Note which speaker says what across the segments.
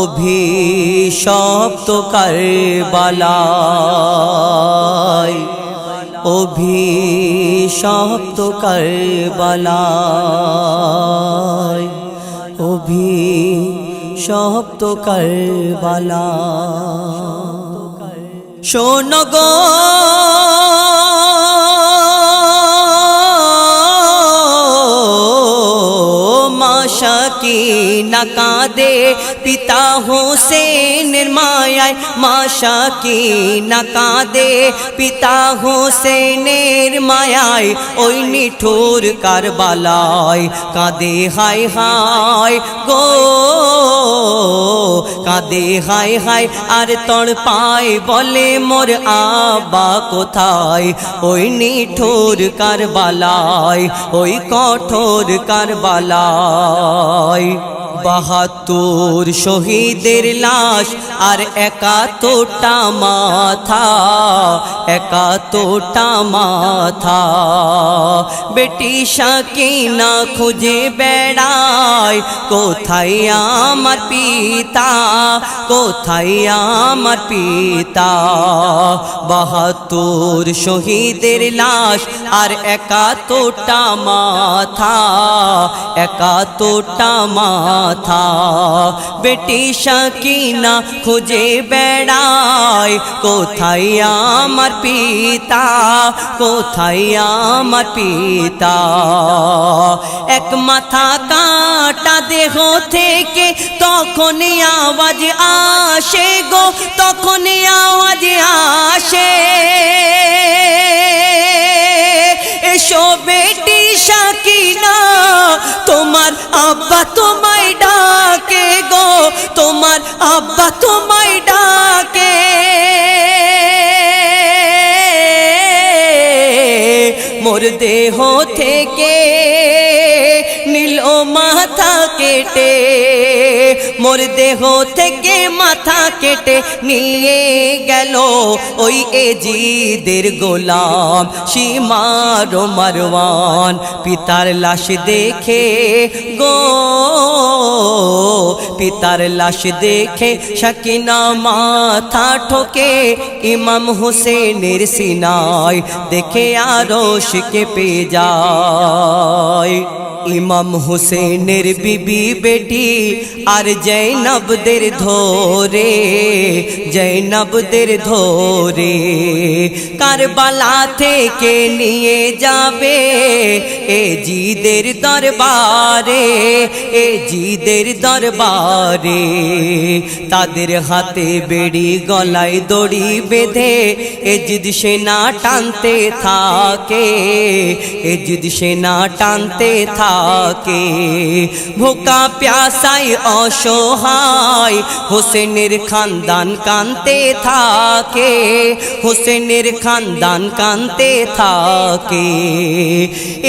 Speaker 1: অভিশপ্ত কারবালায় অভিশপ্ত কারবালায় অভিশপ্ত কারবালায়। শোন গো মাশা কি না কাঁদে। পিতা হোসেনের মায়ায় মাশা কি কাঁদে। পিতা হোসেনের মায়ায় ওই নিঠুর কারবালায় কাঁদে, হাই হাই, গো। কাঁদে, হাই হাই, আর তড় পায় বলে মোর আবা কোথায়? ওই নিঠুর কারবালায়, ওই কঠোর কারবালায় নয় বাহাত্তর শহীদের লাশ আর একাত্তরটা মাথা একাত্তরটা মাথা। বেটি সাকিনা খুঁজে বেড়ায়, কোথায় আমার পিতা, কোথায় আমার পিতা? বাহাত্তর শহীদের লাশ আর একাত্তরটা মাথা একাত্তরটা মাথা। বেটি শাকিনা খুঁজে বেড়ায়, কোথায় আমার পিতা? কোথায় আমার পিতা? এক মাথা কাটা দেহ থেকে তখনই আওয়াজ আসে গো আব্বা তোমায় ডাকে। মোর দেহ থেকে নীল মাথা কেটে মোর দেহ থেকে মাথা কেটে নিয়ে গেল ওই এজিদের গোলাম সীমার মারওয়ান। পিতার লাশ দেখে গো, পিতার লাশ দেখে শাকিনা মাথা ঠোকে। ইমাম হোসেনের সিনায় দেখে আরও শিখে পে যায়। ইমাম হোসেনের বিবি বেটি আর জৈনবদের ধরে জৈনবদের ধরে কারবালা থেকে নিয়ে যাবে এ জিদের দরবারে, এ জিদের দরবারে। তাদের হাতে বেড়ি গলায় দড়ি বেঁধে এ জিদ সেনা টানতে থাকে এ জিদ সেনা টানতে থাকে। ভোকা প্যাসাই অসহায়, হোসেনের খানদান কানতে থাকে, হোসেনের খানদান কানতে থাকে।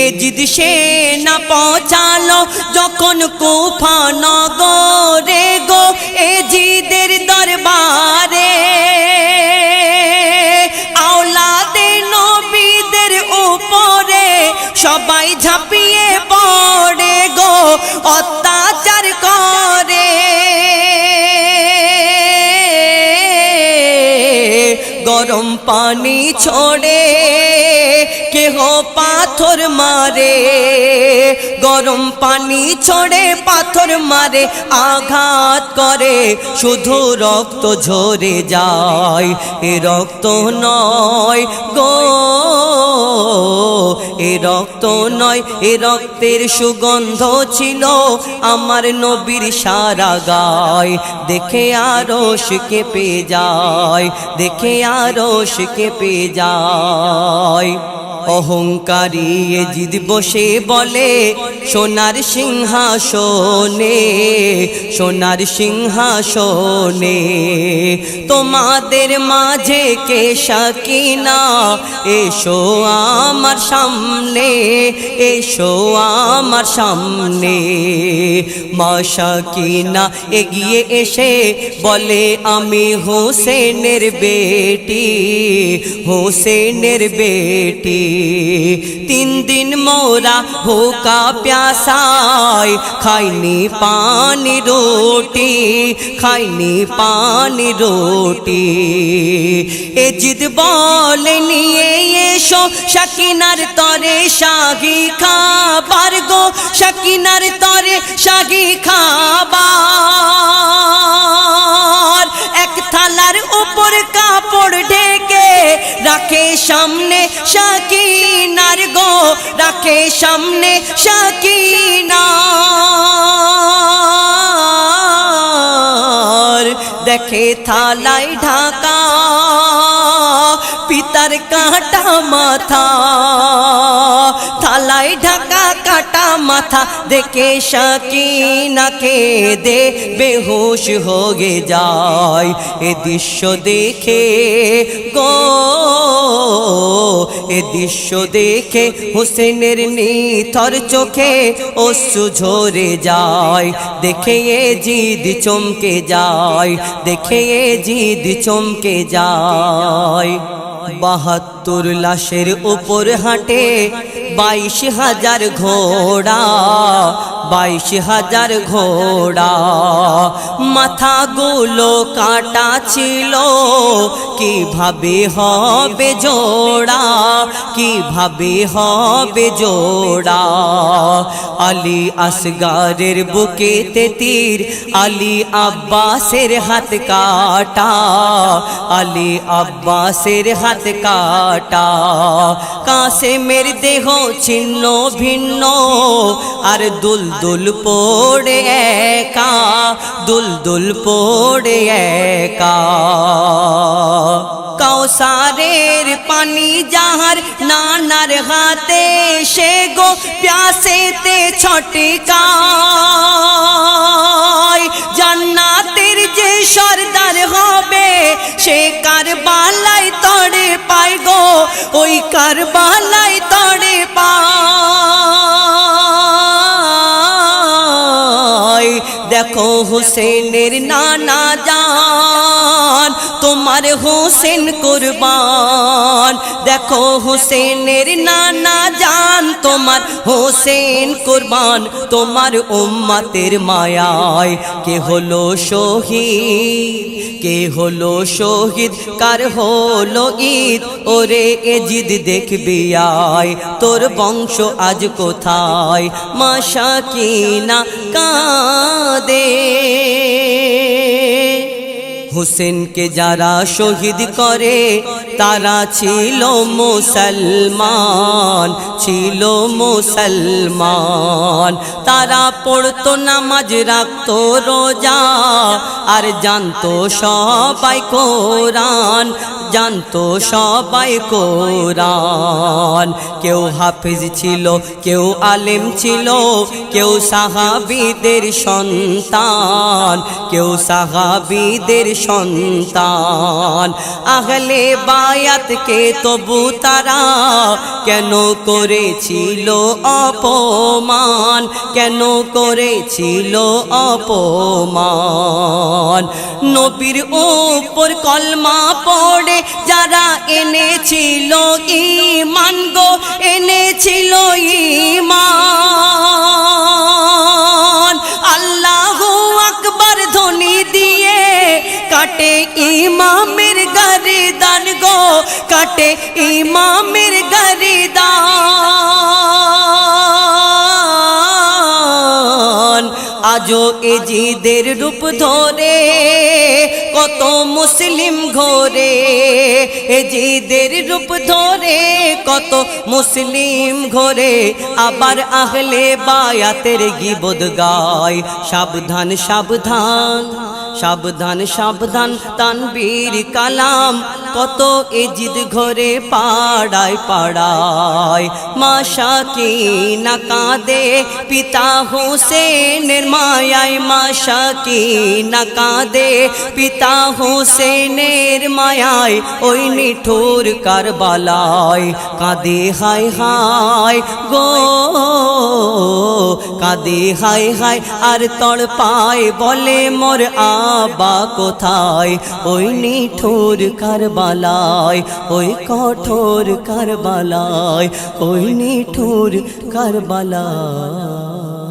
Speaker 1: এ জিদ সেনা পৌঁছালো যখন কুফা নগরে গো, এ জিদের পানি ছড়ে। কেহ পাথর মারে, গরম পানি ছড়ে পাথর মারে, আঘাত করে, শুধু রক্ত ঝরে যায়। এ রক্ত নয় গো, এ রক্ত নয়, এ রক্তের সুগন্ধ ছিল আমার নবীর সারা গায়। দেখে আরও শিখে পে যায়, দেখে আরও শিখে পে যায়। অহংকারী জিদ বসে বলে, সোনার সিংহাসনে সোনার সিংহাসনে, তোমাদের মাঝে কে সাকিনা? এসো আমার সামনে, এসো আমার সামনে। মা সাকিনা এগিয়ে এসে বলে, আমি হোসেনের বেটি হোসেনের বেটি। তিন দিন মোরা ভোকা প্যাসায় খাইনি পানি রুটি, খাইনি পানি রুটি। এ জিদ বলে, নিয়ে এসো শাকিনার তরে শাগি খাবার গো শাকিনার তরে শাগি খাবার। রাখে সামনে শাকিনার গো রাখে সামনে শাকিনার। দেখে থালাই ঢাকা পিতার কাটা মাথা দেখে শাকিনাকে দে, বেহুশ হয়ে যায়। এ দৃশ্য দেখে গো, এ দৃশ্য দেখে হোসেনের নিথর চোখে অশ্রু ঝরে যায়। দেখে এ জিদ চমকে যায়, দেখে এ জিদ চমকে যায়। বাহাত্তর লাশের উপর হাঁটে বাইশ হাজার ঘোড়া। বাইশ হাজার ঘোড়া। মাথাগুলো কাটা ছিল। কীভাবে হবে জোড়া? কীভাবে হবে জোড়া? আলী আসগারের বুকে তীর, আলী আব্বাসের হাত কাটা। আলী আব্বাসের হাত কাটা। কাসেমের দেহ ছিন্ন ভিন্ন। আর দুল দুল পড়ে একা, দুল দুল পড়ে একা। কৌসারের পানি যাহার নানার হাতে, সে গো প্যাসেতে ছটকায়। জান্নাতের যে সর্দার হবে, সে কারবালাই তড়ে পায় গো, ওই কারবালাই তড়ে পায়। দেখো হুসেনের নানা জান। তোমার হোসেন কুরবান। দেখো হোসেনের নানা জান, তোমার হোসেন কুরবান। তোমার উম্মাতের মায়ায় কে হলো শহীদ? কে হলো শহীদ? কার হলো ঈদ? ওরে এজিদ জিদ দেখবি আয়, তোর বংশ আজ কোথায়? মাশা কিনা কাঁদে। হুসেনকে যারা শহীদ করে তারা ছিল মুসলমান ছিল মুসলমান। তারা পড়তো নামাজ, রাখতো রোজা, আর জানতো সবাই কোরআন, জানতো সবাই কোরআন। কেউ হাফিজ ছিল, কেউ আলেম ছিল, কেউ সাহাবিদের সন্তান, কেউ সাহাবিদের সন্তান। আহলে বায়াতকে তবু তারা কেন করেছিল অপমান? কেন করেছিল অপমান? নবীর ওপর কলমা পড়ে যারা এনেছিল ইমান গো, এনেছিল ইমান আল্লাহ আকবর ধ্বনি দিয়ে কাটে কাটে ইমামের গরিদান। আজও এজিদের রূপ ধরে, কত মুসলিম ঘরে। এজিদের রূপ ধরে, কত মুসলিম ঘরে। আবার আহলে বায়াতের গিবদ গায়, সাবধান সাবধান। সাবধান সাবধান, তানবীর কালাম। কত এজিদ ঘরে পাড়ায় পাড়ায়। মাশা কি না কাঁদে? পিতা হোসেনের মায়ায় মাশা কি না কাঁদে? পিতা হোসেনের মায়ায় ওই নিঠুর কারবালায়। কাঁদে হায় হায় গো কাঁদে, হায় হায়, আর তর পায় বলে মোর আবা কোথায়? ওই নিঠোর কারবালায়, ওই কঠোর কারবালায়, ওই নিঠোর কারবালায়।